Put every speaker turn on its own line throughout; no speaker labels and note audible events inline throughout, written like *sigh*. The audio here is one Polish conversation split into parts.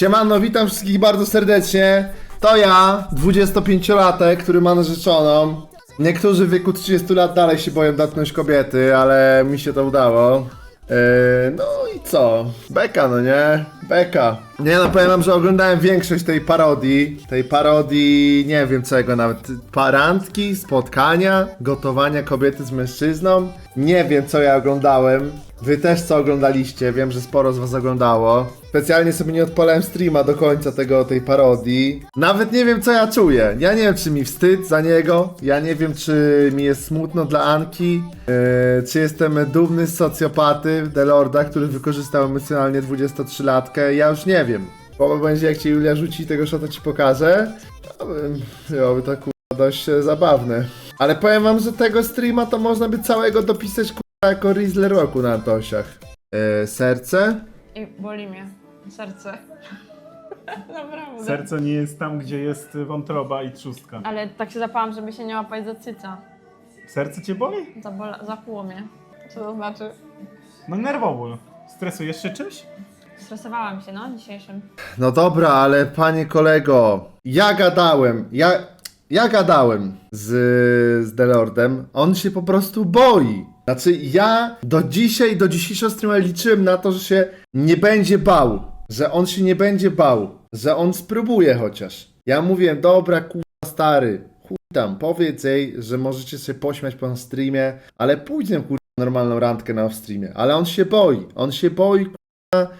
Siemano, witam wszystkich bardzo serdecznie. To ja, 25-latek, który ma narzeczoną. Niektórzy w wieku 30 lat dalej się boją dotknąć kobiety, ale mi się to udało. Yy, no i co? Beka, no nie? Beka. Nie no, powiem wam, że oglądałem większość tej parodii. Tej parodii, nie wiem czego nawet. Parantki, spotkania, gotowania kobiety z mężczyzną. Nie wiem co ja oglądałem. Wy też co oglądaliście, wiem, że sporo z was oglądało. Specjalnie sobie nie odpalałem streama do końca tego, tej parodii. Nawet nie wiem co ja czuję. Ja nie wiem czy mi wstyd za niego. Ja nie wiem czy mi jest smutno dla Anki. Yy, czy jestem dumny z socjopaty Delorda, który wykorzystał emocjonalnie 23-latkę. Ja już nie wiem. Bo będzie jak cię Julia rzuci tego szota ci pokażę. Byłoby to kurwa dość e, zabawne. Ale powiem wam, że tego streama to można by całego dopisać kurwa jako Rizzler roku na Antosiach. Yy, serce?
I boli mnie serce. *laughs* Naprawdę.
Serce nie jest tam, gdzie jest wątroba i trzustka.
Ale tak się zapałam, żeby się nie łapać za cyca.
Serce cię boli?
Zabola- Zapuło mnie. Co to znaczy?
No nerwowo. Stresujesz się czymś?
Stresowałam się, no, dzisiejszym.
No dobra, ale panie kolego, ja gadałem, ja, ja gadałem z, z Delordem, on się po prostu boi. Znaczy ja do dzisiaj, do dzisiejszego streama liczyłem na to, że się nie będzie bał, że on się nie będzie bał, że on spróbuje chociaż. Ja mówiłem, dobra kurwa stary, chuj tam, powiedz jej, że możecie się pośmiać po streamie, ale pójdę kurwa normalną randkę na streamie, ale on się boi, on się boi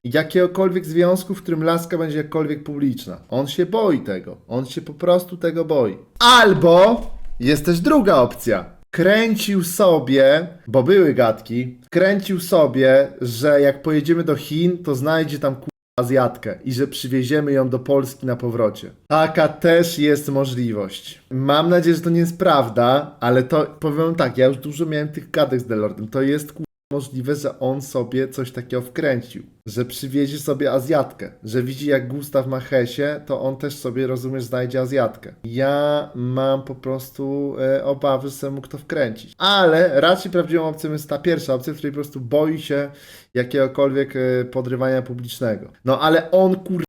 jakiegokolwiek związku, w którym laska będzie jakkolwiek publiczna. On się boi tego. On się po prostu tego boi. Albo jest też druga opcja. Kręcił sobie, bo były gadki, kręcił sobie, że jak pojedziemy do Chin, to znajdzie tam ku- Azjatkę i że przywieziemy ją do Polski na powrocie. Taka też jest możliwość. Mam nadzieję, że to nie jest prawda, ale to powiem tak, ja już dużo miałem tych gadek z Delordem. To jest ku możliwe, że on sobie coś takiego wkręcił. Że przywiezie sobie Azjatkę. Że widzi jak Gustaw ma Hesie, to on też sobie, rozumiesz, znajdzie Azjatkę. Ja mam po prostu e, obawy, że sobie mógł to wkręcić. Ale raczej prawdziwą opcją jest ta pierwsza opcja, w której po prostu boi się jakiegokolwiek e, podrywania publicznego. No ale on kur...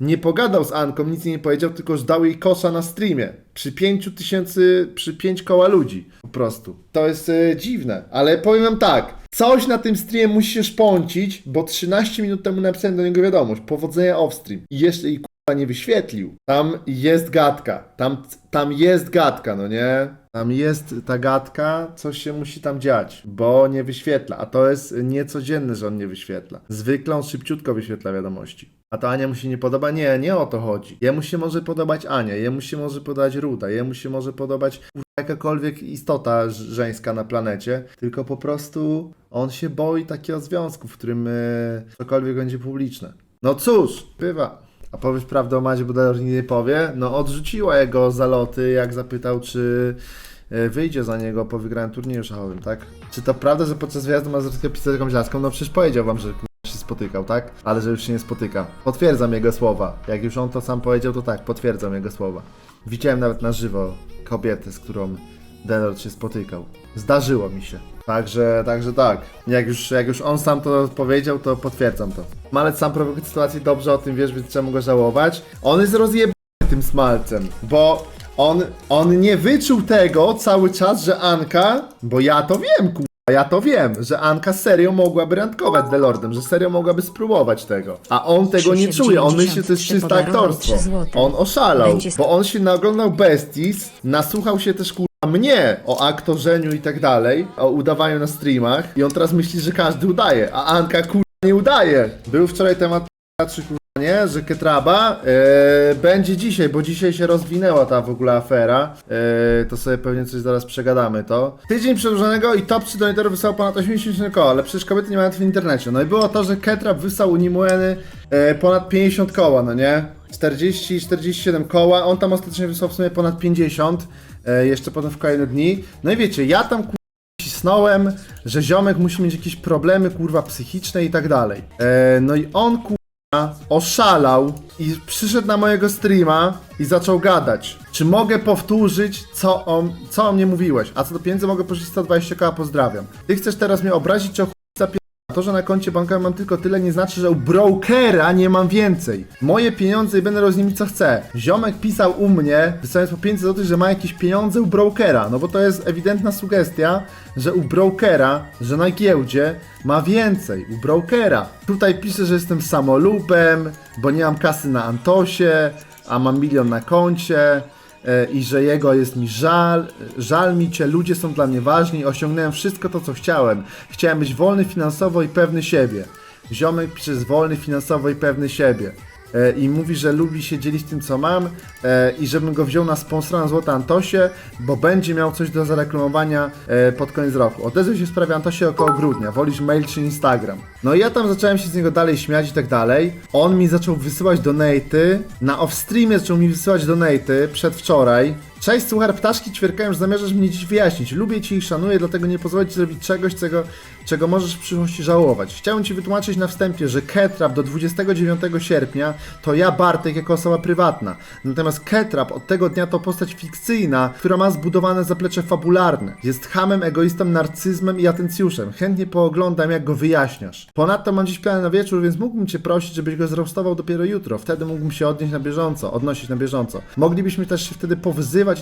nie pogadał z Anką, nic nie powiedział, tylko dał jej kosza na streamie. Przy 5 tysięcy, przy 5 koła ludzi. Po prostu. To jest e, dziwne. Ale powiem wam tak. Coś na tym streamie musi się szpącić, bo 13 minut temu napisałem do niego wiadomość. Powodzenia offstream. I jeszcze i kurwa nie wyświetlił. Tam jest gadka. Tam, tam jest gadka, no nie? Tam jest ta gadka, coś się musi tam dziać, bo nie wyświetla. A to jest niecodzienne, że on nie wyświetla. Zwykle on szybciutko wyświetla wiadomości. A to Ania mu się nie podoba? Nie, nie o to chodzi. Jemu się może podobać Ania, jemu się może podobać Ruda, jemu się może podobać jakakolwiek istota żeńska na planecie, tylko po prostu on się boi takiego związku, w którym e, cokolwiek będzie publiczne. No cóż, bywa. A powiesz prawdę o Madzie Budelor nigdy nie powie? No odrzuciła jego zaloty, jak zapytał, czy e, wyjdzie za niego po wygranym turnieju szachowym, tak? Czy to prawda, że podczas wyjazdu Mazurskiego pisał jakąś laską? No przecież powiedział wam, że się spotykał, tak? Ale że już się nie spotyka. Potwierdzam jego słowa. Jak już on to sam powiedział, to tak, potwierdzam jego słowa. Widziałem nawet na żywo kobietę, z którą Delord się spotykał. Zdarzyło mi się. Także, także tak. Jak już, jak już on sam to powiedział, to potwierdzam to. Malec sam prowokuje sytuację, dobrze o tym wiesz, więc czemu go żałować? On jest rozjebany tym smalcem, bo on, on nie wyczuł tego cały czas, że Anka, bo ja to wiem, ku... Ja to wiem, że Anka serio mogłaby randkować z Delordem, że serio mogłaby spróbować tego. A on tego nie czuje, on myśli, że to jest
93
czyste aktorstwo.
3 złote.
On oszalał, bo on się naoglądał Besties, nasłuchał się też kurwa mnie o aktorzeniu i tak dalej, o udawaniu na streamach i on teraz myśli, że każdy udaje, a Anka kurwa nie udaje. Był wczoraj temat czy kurwa nie, że Ketraba e, będzie dzisiaj, bo dzisiaj się rozwinęła ta w ogóle afera. E, to sobie pewnie coś zaraz przegadamy to. Tydzień przedłużonego i top 3 donatorów wysłał ponad 80 koła, ale przecież kobiety nie mają w internecie. No i było to, że Ketrab wysłał Unimueny e, ponad 50 koła, no nie? 40, 47 koła, on tam ostatecznie wysłał w sumie ponad 50, e, jeszcze potem w kolejne dni. No i wiecie, ja tam kurwa cisnąłem, że ziomek musi mieć jakieś problemy, kurwa, psychiczne i tak dalej. E, no i on, kurwa, oszalał i przyszedł na mojego streama i zaczął gadać. Czy mogę powtórzyć, co, on, co o mnie mówiłeś? A co do pieniędzy mogę pożyczyć 120 koła, pozdrawiam. Ty chcesz teraz mnie obrazić, czy zapie- To, że na koncie bankowym mam tylko tyle, nie znaczy, że u brokera nie mam więcej. Moje pieniądze i będę robił z nimi co chcę. Ziomek pisał u mnie, wysłając po 500 zł, że ma jakieś pieniądze u brokera. No bo to jest ewidentna sugestia, że u brokera, że na giełdzie ma więcej. U brokera. Tutaj pisze, że jestem samolubem, bo nie mam kasy na Antosie, a mam milion na koncie i że jego jest mi żal, żal mi cię, ludzie są dla mnie ważni, osiągnąłem wszystko to, co chciałem. Chciałem być wolny finansowo i pewny siebie. Ziomek jest wolny finansowo i pewny siebie. E, I mówi, że lubi się dzielić tym, co mam e, i żebym go wziął na sponsora na Złote Antosie, bo będzie miał coś do zareklamowania e, pod koniec roku. Odezwał się w sprawie Antosie około grudnia. Wolisz mail czy Instagram? No i ja tam zacząłem się z niego dalej śmiać i tak dalej. On mi zaczął wysyłać donaty. Na off-streamie zaczął mi wysyłać donaty przedwczoraj. Cześć, słuchaj, ptaszki ćwierkają, że zamierzasz mnie dziś wyjaśnić. Lubię Cię i szanuję, dlatego nie pozwolę Ci zrobić czegoś, czego, czego możesz w przyszłości żałować. Chciałem Ci wytłumaczyć na wstępie, że Ketrap do 29 sierpnia to ja, Bartek, jako osoba prywatna. Natomiast Ketrap od tego dnia to postać fikcyjna, która ma zbudowane zaplecze fabularne. Jest hamem, egoistą, narcyzmem i atencjuszem. Chętnie pooglądam, jak go wyjaśniasz. Ponadto mam dziś plany na wieczór, więc mógłbym Cię prosić, żebyś go zroastował dopiero jutro. Wtedy mógłbym się odnieść na bieżąco, odnosić na bieżąco. Moglibyśmy też się wtedy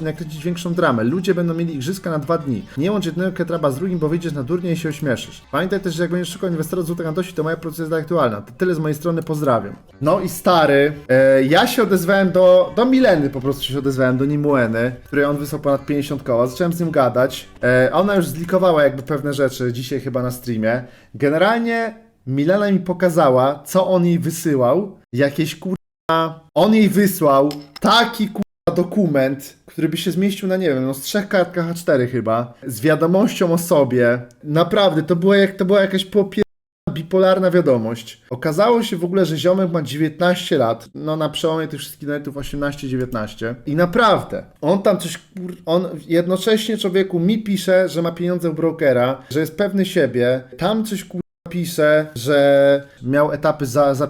i nakręcić większą dramę. Ludzie będą mieli igrzyska na dwa dni. Nie łącz jednego ketraba z drugim, bo wyjdziesz na durnie i się ośmieszysz. Pamiętaj też, że jak będziesz szukał inwestora złotych Antosi, to moja propozycja jest aktualna. To tyle z mojej strony, pozdrawiam. No i stary, e, ja się odezwałem do, do Mileny, po prostu się odezwałem, do Nimueny, której on wysłał ponad 50 koła. Zacząłem z nim gadać. E, ona już zlikowała jakby pewne rzeczy dzisiaj chyba na streamie. Generalnie Milena mi pokazała, co on jej wysyłał. Jakieś kurwa... On jej wysłał taki kurwa dokument, który by się zmieścił na, nie wiem, no z trzech kartkach A4 chyba, z wiadomością o sobie. Naprawdę, to była, jak, to była jakaś popier... bipolarna wiadomość. Okazało się w ogóle, że ziomek ma 19 lat, no na przełomie tych wszystkich netów 18-19 i naprawdę, on tam coś, on jednocześnie człowieku mi pisze, że ma pieniądze u brokera, że jest pewny siebie, tam coś kur... pisze, że miał etapy za, za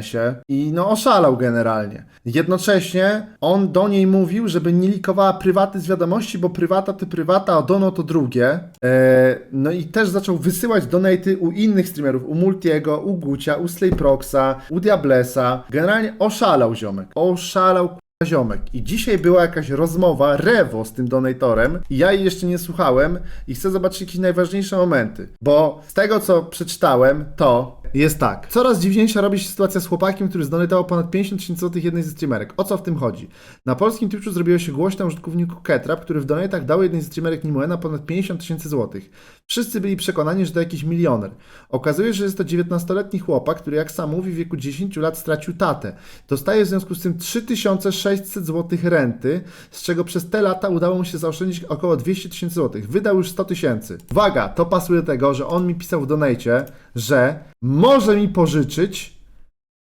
się i no oszalał generalnie. Jednocześnie on do niej mówił, żeby nie likowała prywaty z wiadomości, bo prywata to prywata, a dono to drugie. Eee, no i też zaczął wysyłać donaty u innych streamerów, u Multiego, u Gucia, u Slayproxa, u Diablesa. Generalnie oszalał ziomek. Oszalał ziomek. I dzisiaj była jakaś rozmowa, rewo z tym donatorem ja jej jeszcze nie słuchałem i chcę zobaczyć jakieś najważniejsze momenty. Bo z tego co przeczytałem, to jest tak. Coraz dziwniejsza robi się sytuacja z chłopakiem, który zdonatował ponad 50 tysięcy złotych jednej ze streamerek. O co w tym chodzi? Na polskim Twitchu zrobiło się głośno użytkowniku Ketrap, który w donatach dał jednej ze streamerek Nimuena ponad 50 tysięcy złotych. Wszyscy byli przekonani, że to jakiś milioner. Okazuje się, że jest to 19-letni chłopak, który jak sam mówi w wieku 10 lat stracił tatę. Dostaje w związku z tym 3600 złotych renty, z czego przez te lata udało mu się zaoszczędzić około 200 tysięcy złotych. Wydał już 100 tysięcy. Uwaga, to pasuje do tego, że on mi pisał w donajcie, że może mi pożyczyć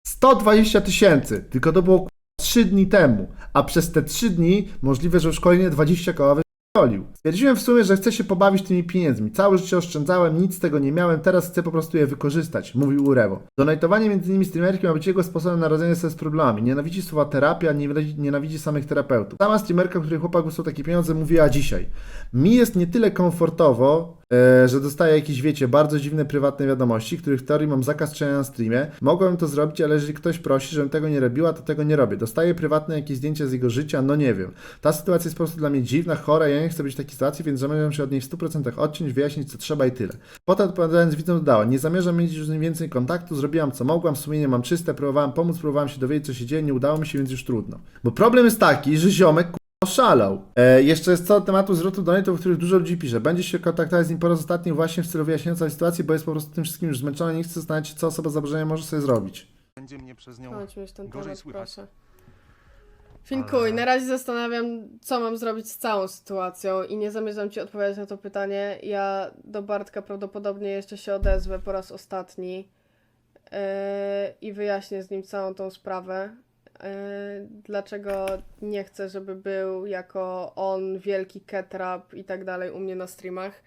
120 tysięcy, tylko to było 3 dni temu, a przez te 3 dni możliwe, że już kolejne 20 koła wyszkolił. Stwierdziłem w sumie, że chcę się pobawić tymi pieniędzmi. Całe życie oszczędzałem, nic z tego nie miałem, teraz chcę po prostu je wykorzystać, mówił Urewo. Donatowanie między innymi streamerki ma być jego sposobem na radzenie sobie z problemami. Nienawidzi słowa terapia, nienawidzi, samych terapeutów. Sama streamerka, której chłopak wysłał takie pieniądze, mówiła dzisiaj. Mi jest nie tyle komfortowo, e, że dostaję jakieś, wiecie, bardzo dziwne prywatne wiadomości, których w teorii mam zakaz czynienia na streamie. Mogłem to zrobić, ale jeżeli ktoś prosi, żebym tego nie robiła, to tego nie robię. Dostaję prywatne jakieś zdjęcia z jego życia, no nie wiem. Ta sytuacja jest po prostu dla mnie dziwna, chora, ja nie chcę być w takiej sytuacji, więc zamierzam się od niej w 100% odciąć, wyjaśnić co trzeba i tyle. Potem odpowiadając widzom dodała, nie zamierzam mieć już z nim więcej kontaktu, zrobiłam co mogłam, sumienie mam czyste, próbowałam pomóc, próbowałam się dowiedzieć co się dzieje, nie udało mi się, więc już trudno. Bo problem jest taki, że ziomek oszalał. E, jeszcze jest co do tematu zwrotu donatów, o których dużo ludzi pisze. Będzie się kontaktować z nim po raz ostatni właśnie w celu wyjaśnienia całej sytuacji, bo jest po prostu tym wszystkim już zmęczony, nie chce się, co osoba zaburzenia może sobie zrobić.
Będzie mnie przez nią
Chodź już ten
gorzej
temat,
słychać.
proszę. Finkuj, na razie zastanawiam, co mam zrobić z całą sytuacją i nie zamierzam Ci odpowiadać na to pytanie. Ja do Bartka prawdopodobnie jeszcze się odezwę po raz ostatni yy, i wyjaśnię z nim całą tą sprawę. Yy, dlaczego nie chcę, żeby był jako on wielki ketrap i tak dalej u mnie na streamach.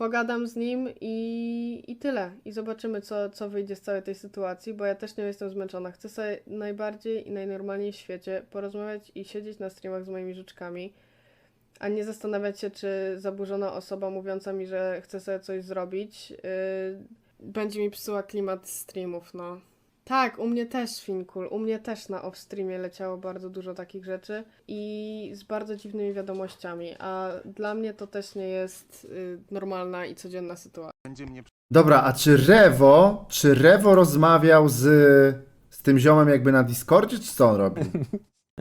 Pogadam z nim i, i tyle. I zobaczymy, co, co wyjdzie z całej tej sytuacji, bo ja też nie jestem zmęczona. Chcę sobie najbardziej i najnormalniej w świecie porozmawiać i siedzieć na streamach z moimi życzkami, a nie zastanawiać się, czy zaburzona osoba mówiąca mi, że chce sobie coś zrobić, yy, będzie mi psuła klimat streamów, no. Tak, u mnie też Finkul, u mnie też na off-streamie leciało bardzo dużo takich rzeczy i z bardzo dziwnymi wiadomościami, a dla mnie to też nie jest y, normalna i codzienna sytuacja.
Dobra, a czy Rewo, czy Rewo rozmawiał z, z tym ziomem jakby na Discordzie, czy co on robił? *laughs*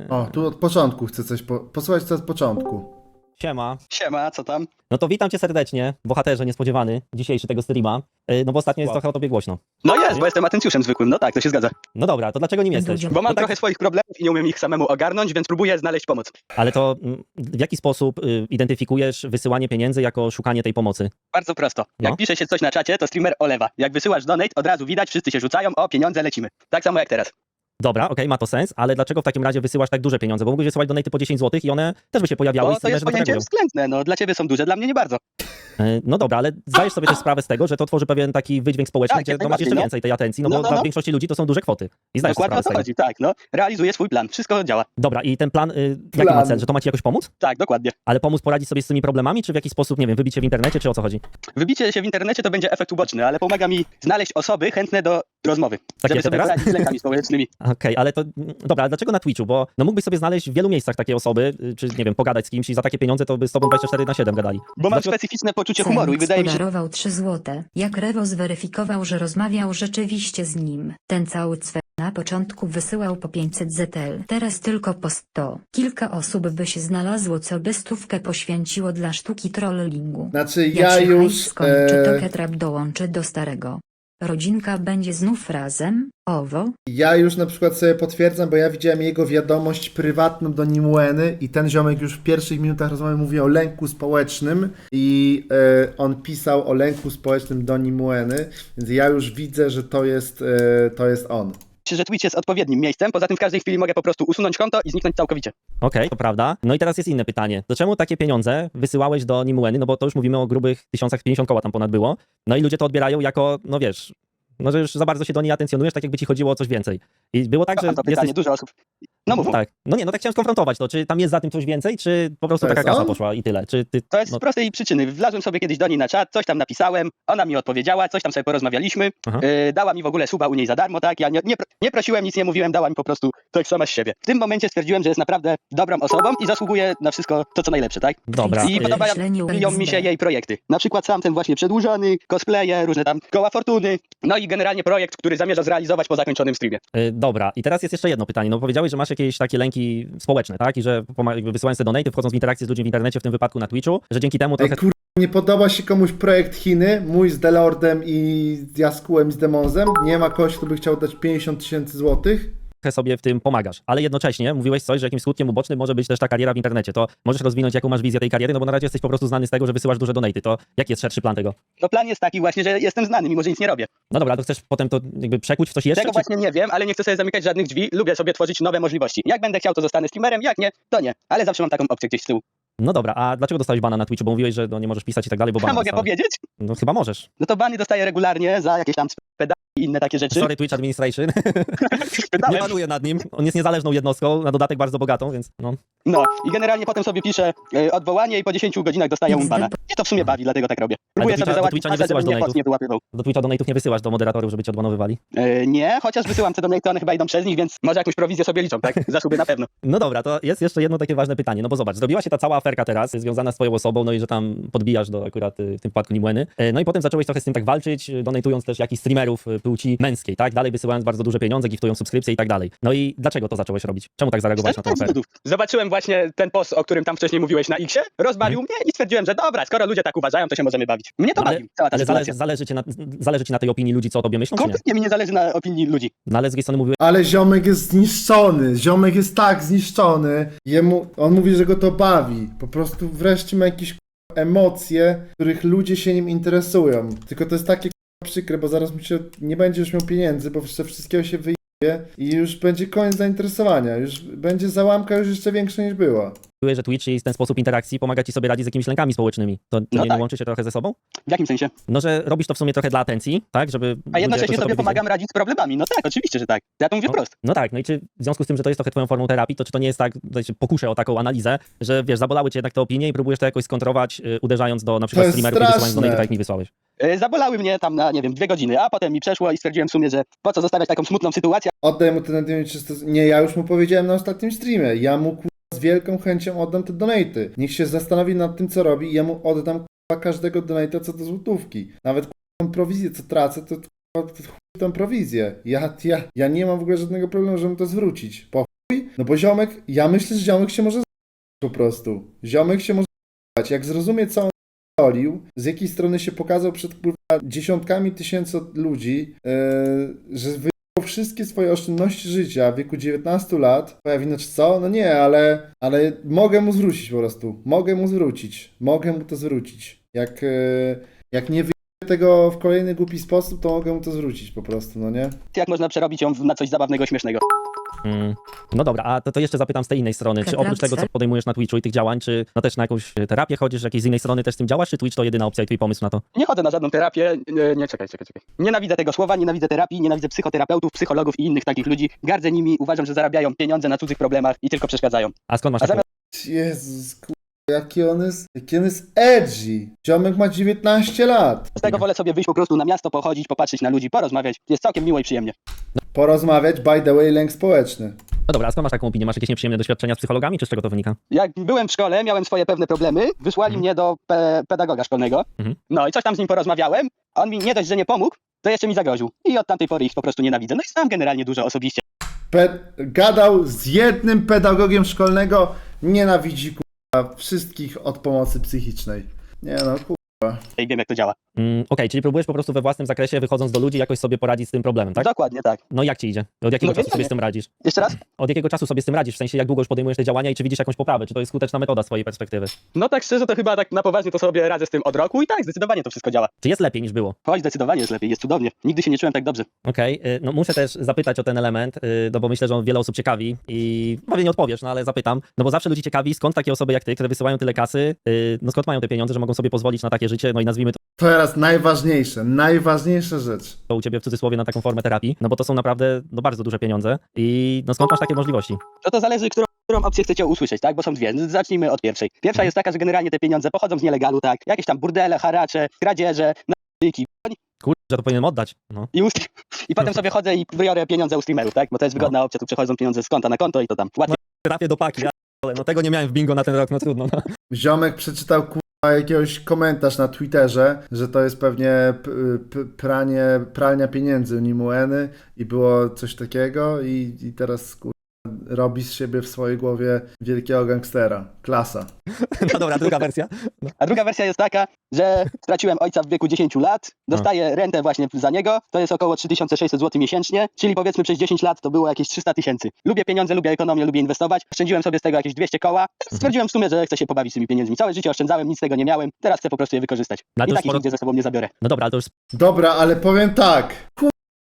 O, tu od początku chcę coś po, posłuchać co od początku.
Siema.
Siema, co tam?
No to witam cię serdecznie, bohaterze niespodziewany, dzisiejszy tego streama. Yy, No bo ostatnio jest trochę o tobie głośno.
No jest, bo jestem atencjuszem zwykłym, no tak, to się zgadza.
No dobra, to dlaczego nim jesteś?
Bo mam
No tak,
trochę swoich problemów i nie umiem ich samemu ogarnąć, więc próbuję znaleźć pomoc.
Ale to mm, w jaki sposób y, identyfikujesz wysyłanie pieniędzy jako szukanie tej pomocy?
Bardzo prosto. Jak
No.
pisze się coś na czacie, to streamer olewa. Jak wysyłasz donate, od razu widać, wszyscy się rzucają, o pieniądze lecimy. Tak samo jak teraz.
Dobra, okej, ma to sens, ale dlaczego w takim razie wysyłasz tak duże pieniądze? Bo mógłbyś wysyłać donaty po 10 zł i one też by się pojawiały
Bo
i
to jest
to
pojęcie względne, no dla ciebie są duże, dla mnie nie bardzo.
E, No dobra, ale zdajesz sobie też sprawę z tego, że to tworzy pewien taki wydźwięk społeczny,
Tak,
gdzie to masz jeszcze
no.
więcej tej atencji, no,
No,
bo
no,
dla
no.
większości ludzi to są duże kwoty. I zdajesz sobie
Dokładnie
sprawę
o
z
to
tego.
chodzi, tak, no. Realizuję swój plan, wszystko działa.
Dobra, i ten plan, y, jaki
Plan.
ma cel? Że to ma ci jakoś pomóc?
Tak, dokładnie.
Ale pomóc poradzić sobie z tymi problemami, czy w jakiś sposób, nie wiem, wybić się w internecie, czy o co chodzi?
Wybicie się w internecie to będzie efekt uboczny, ale pomaga mi znaleźć osoby chętne do rozmowy,
Takie
żeby sobie
teraz?
poradzić z lękami społecznymi. *laughs*
Okej, ale to mm, dobra, ale dlaczego na Twitchu? Bo no mógłbyś sobie znaleźć w wielu miejscach takie osoby, y, czy nie wiem, pogadać z kimś i za takie pieniądze to by z tobą 24 na 7 gadali.
Bo mam
Dlaczego-
specyficzne poczucie humoru i wydaje mi się,
podarował 3 złote. Jak Rewo zweryfikował, że rozmawiał rzeczywiście z nim. Ten cały cwer na początku wysyłał po 500 ZL. Teraz tylko po 100. Kilka osób by się znalazło, co by stówkę poświęciło dla sztuki trollingu.
Znaczy
Jak
ja
się
już...
hajs skończy, to
E,
Ketrap dołączy do starego. Rodzinka będzie znów razem, owo.
ja już na przykład sobie potwierdzam, bo ja widziałem jego wiadomość prywatną do Nimueny i ten ziomek już w pierwszych minutach rozmowy mówi o lęku społecznym i e, on pisał o lęku społecznym do Nimueny, więc ja już widzę, że to jest, e, to jest on.
Że Twitch jest odpowiednim miejscem, poza tym w każdej chwili mogę po prostu usunąć konto i zniknąć całkowicie.
Okej, to prawda. No i teraz jest inne pytanie. Do czemu takie pieniądze wysyłałeś do Nimueny? No bo to już mówimy o grubych tysiącach, 50 koła tam ponad było. No i ludzie to odbierają jako, no wiesz, no że już za bardzo się do niej atencjonujesz, tak jakby ci chodziło o coś więcej. I było tak, że
Mam to pytanie,
jesteś...
dużo osób. No mów,
tak. No nie, no tak chciałem skonfrontować to. Czy tam jest za tym coś więcej, czy po prostu taka kasa
on?
poszła i tyle? Czy ty...
To jest
no,
z prostej przyczyny. Wlazłem sobie kiedyś do niej na czat, coś tam napisałem, ona mi odpowiedziała, coś tam sobie porozmawialiśmy, yy, dała mi w ogóle suba u niej za darmo, tak? Ja nie, nie, nie prosiłem, nic nie mówiłem, dała mi po prostu tak sama z siebie. W tym momencie stwierdziłem, że jest naprawdę dobrą osobą i zasługuje na wszystko to, co najlepsze, tak?
Dobra.
I podobają mi się jej projekty. Na przykład sam ten właśnie przedłużony, cosplaye, różne tam koła fortuny, no i generalnie projekt, który zamierza zrealizować po zakończonym streamie.
Y, Dobra, i teraz jest jeszcze jedno pytanie. No powiedziałeś, że masz jakieś takie lęki społeczne, tak? I że poma- jakby wysyłając te donaty, wchodząc w interakcję z ludźmi w internecie, w tym wypadku na Twitchu, że dzięki temu
Ej,
trochę
kur... nie podoba się komuś projekt Chiny, mój z Delordem i z Jaskułem i z Demonzem, nie ma kogoś, kto by chciał dać 50 tysięcy złotych,
sobie w tym pomagasz. Ale jednocześnie mówiłeś coś, że jakimś skutkiem ubocznym może być też ta kariera w internecie. To możesz rozwinąć, jaką masz wizję tej kariery, no bo na razie jesteś po prostu znany z tego, że wysyłasz duże donaty. To jaki jest szerszy plan tego?
No plan jest taki właśnie, że jestem znany, mimo że nic nie robię.
No dobra, to chcesz potem to jakby przekuć w coś jeszcze?
Tego
Czy...
właśnie nie wiem, ale nie chcę sobie zamykać żadnych drzwi. Lubię sobie tworzyć nowe możliwości. Jak będę chciał, to zostanę streamerem, jak nie, to nie. Ale zawsze mam taką opcję gdzieś z tyłu.
No dobra, a dlaczego dostałeś bana na Twitchu? Bo mówiłeś, że no, nie możesz pisać i tak dalej, bo
A
bana *laughs*
mogę
dostałeś.
powiedzieć?
No chyba możesz.
No to bany dostaję regularnie za jakieś tam i inne takie rzeczy.
Sorry Twitch Administration. *laughs* nie panuję nad nim. On jest niezależną jednostką, na dodatek bardzo bogatą, więc no.
No i generalnie potem sobie piszę e, odwołanie i po 10 godzinach dostaję
XD.
bana. I to w sumie bawi, dlatego tak robię. Próbuję
do Twitcha-
sobie
do
załatwić
Twitcha nie wysyłasz
mnie
donate'ów?
post nie wyłapywał.
Do Twitcha donate'ów nie wysyłasz do moderatorów, żeby cię odbanowywali.
E, nie, chociaż wysyłam te donaty, one chyba idą przez nich, więc może jakąś prowizję sobie liczą, tak? *laughs* Zasłuby na pewno.
No dobra, to jest jeszcze jedno takie ważne pytanie, no bo zobacz, zrobiła się ta cała aferka teraz, związana z twoją osobą, no i że tam podbijasz do akurat y, w tym przypadku Nimłeny, E, no i potem zacząłeś trochę z tym tak walczyć, y, donatując też jakichś streamerów y, płci męskiej, tak, dalej wysyłając bardzo duże pieniądze, giftując subskrypcje i tak dalej. No i dlaczego to zacząłeś robić? Czemu tak zareagowałeś na tę
Szczerze,
aferę?
cudów. Zobaczyłem właśnie ten post, o którym tam wcześniej mówiłeś na X-ie, rozbawił mnie i stwierdziłem, że dobra, skoro ludzie tak uważają, to się możemy bawić. Mnie to
No ale
bawi, cała ta
ale zależy, zależy, ci na, zależy ci na tej opinii ludzi, co o tobie myślą, czy nie?
Kompletnie mi nie zależy na opinii ludzi.
No ale z drugiej strony mówiłeś,
ale ziomek jest zniszczony, ziomek jest tak zniszczony, jemu, on mówi, że go to bawi, po prostu wreszcie ma jakieś emocje, których ludzie się nim interesują, tylko to jest takie przykre, bo zaraz mu się, nie będzie już miał pieniędzy, bo ze wszystkiego się wyjdzie i już będzie koniec zainteresowania, już będzie załamka już jeszcze większa niż była.
Mówiłeś, że Twitch i ten sposób interakcji pomaga ci sobie radzić z jakimiś lękami społecznymi. To, to
No
nie
tak.
łączy się trochę ze sobą?
W jakim sensie?
No, że robisz to w sumie trochę dla atencji, tak? Żeby
A jednocześnie sobie
tobie
pomagam
wiedzieli.
radzić z problemami. No tak, oczywiście, że tak. Ja to mówię
No,
wprost.
no tak, no i czy w związku z tym, że to jest trochę twoją formą terapii, to czy to nie jest tak, że się pokuszę o taką analizę, że wiesz, zabolały cię jednak te opinie i próbujesz to jakoś skontrować, y, uderzając do na przykład streamerów i wysyłając
straszne.
donate, tak jak mi wysłałeś.
E, Zabolały mnie tam na, nie wiem, dwie godziny, a potem mi przeszło i stwierdziłem w sumie, że po co zostawiać taką smutną sytuację,
Oddaj mu ten. Nie, ja już mu powiedziałem na ostatnim streamie. Ja mu wielką chęcią oddam te donaty. Niech się zastanowi nad tym, co robi i ja mu oddam każdego donata co do złotówki. Nawet kurwa, tą prowizję, co tracę, to w tą prowizję. Ja, ja, ja nie mam w ogóle żadnego problemu, żeby mu to zwrócić. Po chuj? No bo ziomek, ja myślę, że ziomek się może z- po prostu. Ziomek się może z- jak zrozumie, co on olił, z jakiej strony się pokazał przed kurwa, dziesiątkami tysięcy ludzi, yy, że wy wszystkie swoje oszczędności życia w wieku 19 lat, pojawi, znaczy co? No nie, ale, ale mogę mu zwrócić po prostu. Mogę mu zwrócić. Mogę mu to zwrócić. Jak, e, jak nie tego w kolejny głupi sposób, to mogę mu to zwrócić po prostu, no nie?
jak można przerobić ją na coś zabawnego, śmiesznego.
Mm. No dobra, a to, to jeszcze zapytam z tej innej strony, czy oprócz tego, co podejmujesz na Twitchu i tych działań, czy no też na jakąś terapię chodzisz, jakieś z innej strony też z tym działasz, czy Twitch to jedyna opcja i twój pomysł na to?
Nie chodzę na żadną terapię, nie, nie czekaj, czekaj, czekaj. Nienawidzę tego słowa, nienawidzę terapii, nienawidzę psychoterapeutów, psychologów i innych takich ludzi. Gardzę nimi, uważam, że zarabiają pieniądze na cudzych problemach i tylko przeszkadzają.
A skąd masz
A
taką...
Jezus, jaki on jest, jaki on jest edgy. Ziomek ma 19 lat.
Z tego wolę sobie wyjść po prostu na miasto, pochodzić, popatrzeć na ludzi, porozmawiać. Jest całkiem miło i przyjemnie.
Porozmawiać, by the way, lęk społeczny.
No dobra, a skąd masz taką opinię? Masz jakieś nieprzyjemne doświadczenia z psychologami, czy z czego to wynika?
Jak byłem w szkole, miałem swoje pewne problemy, wysłali
Mhm.
mnie do pe pedagoga szkolnego.
Mhm.
No i coś tam z nim porozmawiałem, a on mi nie dość, że nie pomógł, to jeszcze mi zagroził. I od tamtej pory ich po prostu nienawidzę. No i znam generalnie dużo osobiście.
Pe- gadał z jednym pedagogiem szkolnego, nienawidzi kurwa, wszystkich od pomocy psychicznej. Nie no, kurwa.
I wiem, jak to działa.
Mm, Okej, czyli próbujesz po prostu we własnym zakresie, wychodząc do ludzi, jakoś sobie poradzić z tym problemem, tak?
Dokładnie tak.
No i jak ci idzie? Od jakiego
No
czasu sobie
nie.
z tym radzisz?
Jeszcze raz?
Od jakiego czasu sobie z tym radzisz? W sensie, jak długo już podejmujesz te działania i czy widzisz jakąś poprawę? Czy to jest skuteczna metoda z twojej perspektywy?
No tak szczerze, to chyba tak na poważnie to sobie radzę z tym od roku i tak, zdecydowanie to wszystko działa.
Czy jest lepiej niż było?
Oj, zdecydowanie jest lepiej, jest cudownie. Nigdy się nie czułem tak dobrze.
Okej, y, no muszę też zapytać o ten element, y, no bo myślę, że on wiele osób ciekawi i pewnie nie odpowiesz, no ale zapytam, no bo zawsze ludzi ciekawi, skąd takie osoby jak ty, które wysyłają tyle kasy, y, no skąd mają te pieniądze, że mogą sobie pozwolić na takie życie, no i nazwijmy
To teraz najważniejsze, najważniejsza rzecz.
to u ciebie w cudzysłowie na taką formę terapii, no bo to są naprawdę no, bardzo duże pieniądze i no skąd masz takie możliwości?
No to zależy, którą, którą opcję chcecie usłyszeć, tak? Bo są dwie. Zacznijmy od pierwszej. Pierwsza jest taka, że generalnie te pieniądze pochodzą z nielegalu, tak? Jakieś tam burdele, haracze, kradzieże, narkotyki
Kurde, że to powinienem oddać, no.
i, ust- i potem sobie chodzę i biorę pieniądze u streamerów, tak? Bo to jest wygodna opcja, tu przechodzą pieniądze z konta na konto i to tam łatwiej
Terapię do paki, ja, ale no tego nie miałem w bingo na ten rok, no trudno, no.
Ziomek przeczytał kurwa jakiegoś komentarz na Twitterze, że to jest pewnie pranie, pralnia pieniędzy u Nimueny i było coś takiego i, i teraz kurwa robi z siebie w swojej głowie wielkiego gangstera. Klasa.
No *laughs* dobra, druga wersja. *laughs*
A druga wersja jest taka, że straciłem ojca w wieku 10 lat, dostaję rentę właśnie za niego, to jest około 3600 zł miesięcznie, czyli powiedzmy przez 10 lat to było jakieś 300 tysięcy. Lubię pieniądze, lubię ekonomię, lubię inwestować, oszczędziłem sobie z tego jakieś 200 koła, stwierdziłem w sumie, że chcę się pobawić z tymi pieniędzmi. Całe życie oszczędzałem, nic z tego nie miałem, teraz chcę po prostu je wykorzystać.
No
I takich
sporo-
nigdzie ze sobą nie zabiorę.
No dobra, ale to już
Dobra, ale powiem tak.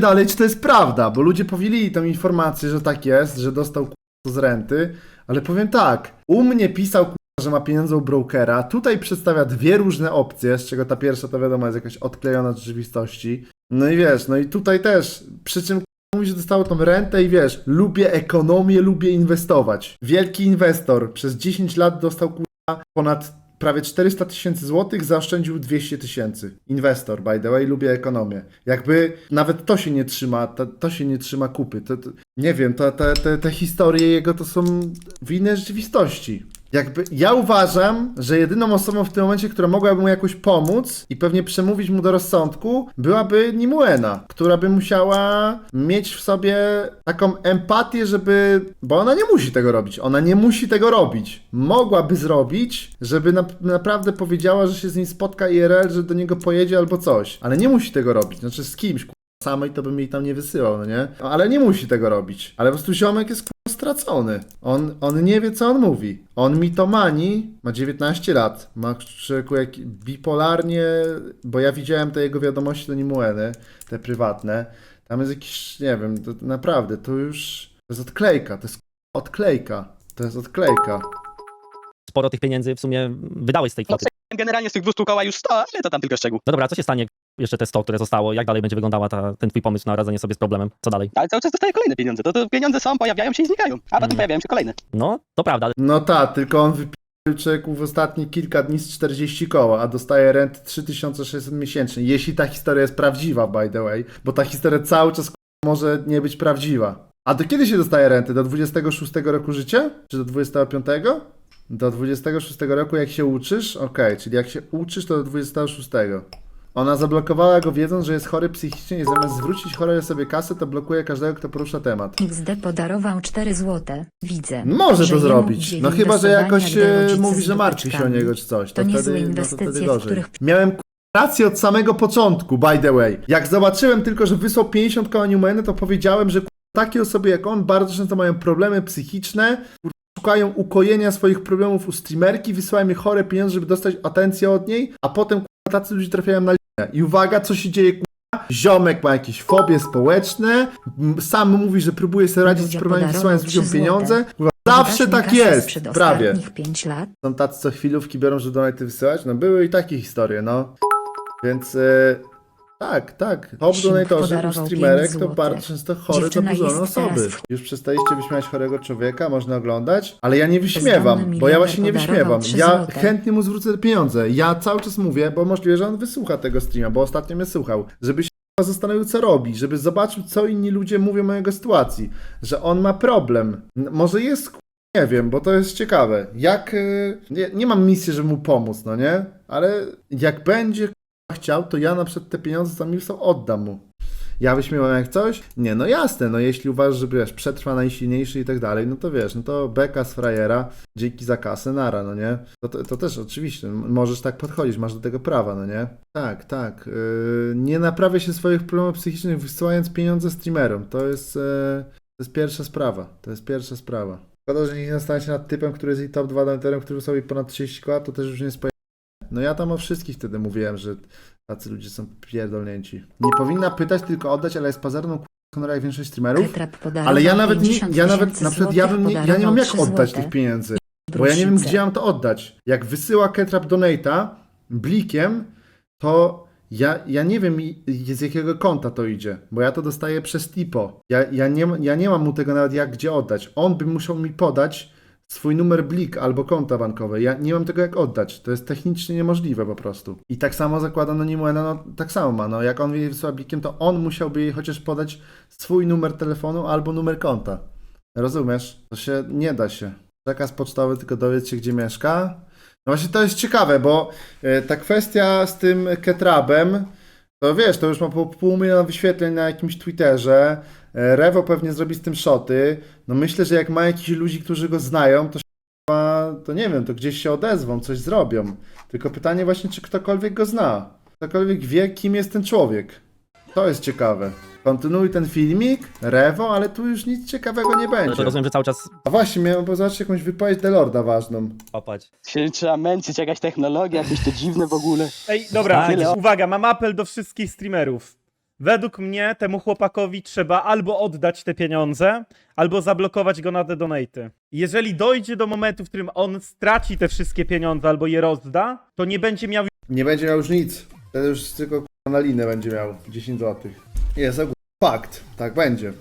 Dalej czy to jest prawda, bo ludzie powielili tą informację, że tak jest, że dostał kurwa z renty, ale powiem tak. U mnie pisał że ma pieniądze u brokera, tutaj przedstawia dwie różne opcje, z czego ta pierwsza to wiadomo jest jakaś odklejona od rzeczywistości. No i wiesz, no i tutaj też, przy czym kurwa, mówi, że dostało tą rentę i wiesz, lubię ekonomię, lubię inwestować. Wielki inwestor przez 10 lat dostał kurwa ponad prawie 400 tysięcy złotych, zaoszczędził 200 tysięcy. Inwestor, by the way, lubię ekonomię. Jakby nawet to się nie trzyma, to, to się nie trzyma kupy. To, to, nie wiem, te, te, te historie jego to są w innej rzeczywistości. Jakby ja uważam, że jedyną osobą w tym momencie, która mogłaby mu jakoś pomóc i pewnie przemówić mu do rozsądku, byłaby Nimuena, która by musiała mieć w sobie taką empatię, żeby. Bo ona nie musi tego robić. Ona nie musi tego robić. Mogłaby zrobić, żeby na, naprawdę powiedziała, że się z nim spotka IRL, że do niego pojedzie albo coś. Ale nie musi tego robić. Znaczy z kimś, samej to bym jej tam nie wysyłał, no nie? No, ale nie musi tego robić. Ale po prostu ziomek jest kurwa stracony. On, on nie wie, co on mówi. On mitomani, ma 19 lat, ma człowieku jak bipolarnie, bo ja widziałem te jego wiadomości do Nimueny, te prywatne. Tam jest jakiś, nie wiem, to, naprawdę, to już, to jest odklejka, to jest odklejka, to jest odklejka.
sporo tych pieniędzy w sumie wydałeś z tej kwoty.
Generalnie z tych 200 koła już 100, ale to tam tylko szczegół.
No dobra, a co się stanie jeszcze te 100, które zostało? Jak dalej będzie wyglądała ta, ten twój pomysł na radzenie sobie z problemem? Co dalej?
Ale cały czas dostaję kolejne pieniądze. To, to pieniądze są, pojawiają się i znikają. A potem
Mhm.
pojawiają się kolejne.
No, to prawda,
No tak, tylko on wypił człowieku w ostatnie kilka dni z 40 koła, a dostaje rent 3600 miesięcznie. Jeśli ta historia jest prawdziwa, by the way, bo ta historia cały czas może nie być prawdziwa. A do kiedy się dostaje renty? Do 26 roku życia? Czy do 25? Do 26 roku jak się uczysz? Okej, czyli jak się uczysz to do 26. Ona zablokowała go wiedząc, że jest chory psychicznie i zamiast zwrócić chorej sobie kasę, to blokuje każdego, kto porusza temat.
XD podarował 4 złote. Widzę.
Może
że
to
jemu
zrobić. No chyba, że jakoś
gdy
e,
rodzice
mówi,
z
że martwi się o niego czy coś.
To
To,
niezłe
wtedy, no to
inwestycje,
wtedy
w
gorzej.
których-
Miałem rację od samego początku, by the way. Jak zobaczyłem tylko, że wysłał 50 koła to powiedziałem, że takie osoby jak on bardzo często mają problemy psychiczne, kur- szukają ukojenia swoich problemów u streamerki, wysyłają jej chore pieniądze, żeby dostać atencję od niej, a potem tacy ludzie trafiają na linię. I uwaga, co się dzieje k- Ziomek ma jakieś fobie społeczne, m- sam mówi, że próbuje sobie radzić z
Ludzie
problemami,
podarował
wysyłając ludziom
trzy złote.
pieniądze. Kurwa, Zawsze tak jest, prawie.
5 lat.
Są tacy, co chwilówki biorą, żeby donaty wysyłać. No były i takie historie, no. Więc e, tak, tak. U
podarował
streamerek to bardzo często chore,
Dziewczyna
zaburzone
teraz
osoby.
w-
Już przestaliście wyśmiać chorego człowieka, można oglądać, ale ja nie wyśmiewam,
Bezdomny
bo ja właśnie nie wyśmiewam.
trzy
Ja
złote.
chętnie mu zwrócę te pieniądze. Ja cały czas mówię, bo możliwe, że on wysłucha tego streama, bo ostatnio mnie słuchał, żeby się zastanowił, co robi, żeby zobaczył, co inni ludzie mówią o jego sytuacji, że on ma problem. N- Może jest nie wiem, bo to jest ciekawe. Jak. y, Nie, nie mam misji, żeby mu pomóc, no nie? Ale jak będzie chciał, to ja na przykład te pieniądze za Milsą oddam mu. Ja wyśmiewam jak coś? Nie, no jasne, no jeśli uważasz, że wiesz, przetrwa najsilniejszy i tak dalej, no to wiesz, no to beka z frajera, dzięki za kasę, nara, no nie? To, to, to też oczywiście, możesz tak podchodzić, masz do tego prawa, no nie? Tak, tak. Yy, nie naprawia się swoich problemów psychicznych wysyłając pieniądze streamerom. To jest, yy, to jest pierwsza sprawa. To jest pierwsza sprawa. Szkoda, że nie zastanawiał się nad typem, który jest jej top 2 donatorem, który sobie ponad 30 koła, to też już nie jest. No ja tam o wszystkich wtedy mówiłem, że tacy ludzie są pierdolnięci. Nie powinna pytać, tylko oddać, ale jest pazerną k***ą jak większość streamerów. Ale ja nawet nie,
50
ja nawet, na przykład ja bym nie, ja nie mam jak oddać tych pieniędzy. Bo ja nie wiem, gdzie mam to oddać. Jak wysyła Ketrap Donata blikiem, to ja, ja nie wiem z jakiego konta to idzie, bo ja to dostaję przez Tipo. Ja, ja, nie, ja nie mam mu tego nawet jak gdzie oddać. On by musiał mi podać swój numer blik albo konta bankowe. Ja nie mam tego jak oddać. To jest technicznie niemożliwe po prostu. I tak samo zakłada no Nimuena, no tak samo ma. No jak on jej wysyła blikiem, to on musiałby jej chociaż podać swój numer telefonu albo numer konta. Rozumiesz? To się nie da się. Przekaz pocztowy tylko dowiedz się, gdzie mieszka. No właśnie to jest ciekawe, bo e, ta kwestia z tym Ketrabem, to wiesz, to już ma po pół miliona wyświetleń na jakimś Twitterze. E, Rewo pewnie zrobi z tym shoty. No myślę, że jak ma jakichś ludzi, którzy go znają, to to nie wiem, to gdzieś się odezwą, coś zrobią. Tylko pytanie właśnie, czy ktokolwiek go zna. Ktokolwiek wie, kim jest ten człowiek. To jest ciekawe. Kontynuuj ten filmik, Rewo, ale tu już nic ciekawego nie
to
będzie.
rozumiem, że cały czas
A właśnie, miałem zobaczyć jakąś wypowiedź Delorda ważną.
Się trzeba męczyć, jakaś technologia, jakieś to dziwne w ogóle.
Ej, dobra,
Tak.
uwaga, mam apel do wszystkich streamerów. Według mnie temu chłopakowi trzeba albo oddać te pieniądze, albo zablokować go na te donaty. Jeżeli dojdzie do momentu, w którym on straci te wszystkie pieniądze albo je rozda, to nie będzie miał
Nie będzie miał już nic. Wtedy już tylko na linę będzie miał 10 zł. Jest ogólnie fakt. Tak będzie.